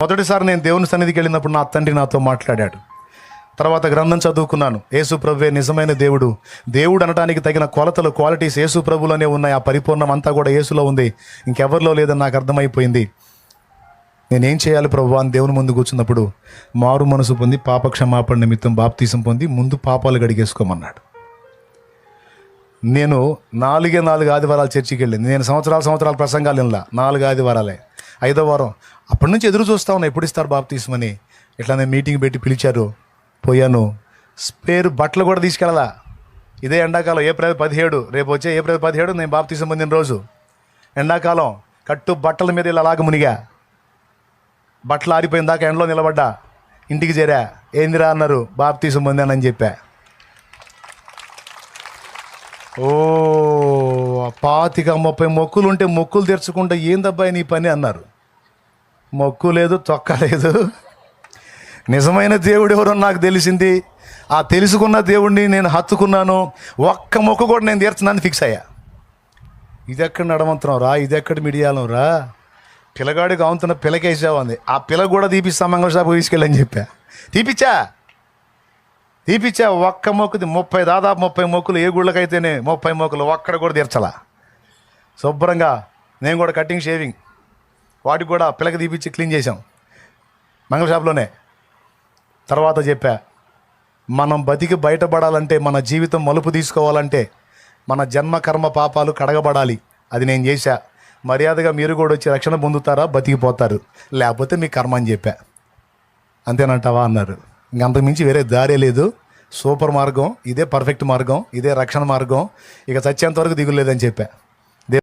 మొదటిసారి నేను దేవుని సన్నిధికి వెళ్ళినప్పుడు నా తండ్రి నాతో మాట్లాడాడు. తర్వాత గ్రంథం చదువుకున్నాను. యేసు ప్రభువే నిజమైన దేవుడు. దేవుడు అనడానికి తగిన కొలతలు క్వాలిటీస్ యేసు ప్రభులోనే ఉన్నాయి. ఆ పరిపూర్ణం అంతా కూడా యేసులో ఉంది. ఇంకెవరిలో లేదని నాకు అర్థమైపోయింది. నేనేం చేయాలి ప్రభు అని దేవుని ముందు కూర్చున్నప్పుడు మారు మనసు పొంది పాప క్షమాపణ నిమిత్తం బాప్తీసం పొంది ముందు పాపాలు గడిగేసుకోమన్నాడు నేను నాలుగే నాలుగు ఆదివారాలు చర్చికి వెళ్ళింది. నేను సంవత్సరాల సంవత్సరాల ప్రసంగాలు వినలా. నాలుగు ఆదివారాలే. ఐదో వారం. అప్పటి నుంచి ఎదురు చూస్తా ఉన్నా ఎప్పుడు ఇస్తారు బాప్తీసమని నేను మీటింగ్ పెట్టి పిలిచారు పోయాను. స్పేర్ బట్టలు కూడా తీసుకెళ్ళదా ఇదే ఎండాకాలం ఏప్రిల్ పదిహేడు రేపు వచ్చే ఏప్రిల్ పదిహేడు నేను బాప్తీసం పొందిన రోజు. ఎండాకాలం కట్టు బట్టల మీద ఇలా అలాగ మునిగా. బట్టలు ఆరిపోయిన దాకా ఎండలో నిలబడ్డా. ఇంటికి చేరా. ఏందిరా అన్నారు బాప్తీసం పొందానని చెప్పా. ఓ పాతిక ముప్పై మొక్కులు ఉంటే మొక్కులు తెరుచుకుంటే ఏందబ్బాయి నీ పని అన్నారు. మొక్కు లేదు తొక్క లేదు. నిజమైన దేవుడు ఎవరో నాకు తెలిసింది. ఆ తెలుసుకున్న దేవుడిని నేను హత్తుకున్నాను. ఒక్క మొక్కు కూడా నేను తీర్చున్నాను ఫిక్స్ అయ్యా. ఇది ఎక్కడ నడమంతున్నాం రా ఇది ఎక్కడ మిడియాలం రా? పిల్లగాడికి అవుతున్న పిల్లకేసావు అంది. ఆ పిల్ల కూడా తీపిస్తా మంగళ షాపు తీసుకెళ్ళని చెప్పా. తీపిచ్చా? తీపిచ్చా? ఒక్క మొక్కుది ముప్పై దాదాపు ముప్పై మొక్కులు ఏ గుళ్ళకైతేనే ముప్పై మొక్కులు ఒక్కడ కూడా తీర్చాలా. శుభ్రంగా నేను కూడా కటింగ్ షేవింగ్. వాటికి కూడా పిల్లకి తీపిచ్చి క్లీన్ చేసాం మంగళ షాప్లోనే. తర్వాత చెప్పా మనం బతికి బయటపడాలంటే మన జీవితం మలుపు తీసుకోవాలంటే మన జన్మ కర్మ పాపాలు కడగబడాలి. అది నేను చేశా. మర్యాదగా మీరు కూడా వచ్చి రక్షణ పొందుతారా బతికిపోతారు లేకపోతే మీ కర్మ అని చెప్పా. అంతేనంటావా అన్నారు. ఇంకంతకు మించి వేరే దారే లేదు. సూపర్ మార్గం ఇదే పర్ఫెక్ట్ మార్గం ఇదే రక్షణ మార్గం. ఇక చచ్చేంత వరకు దిగులేదని చెప్పా.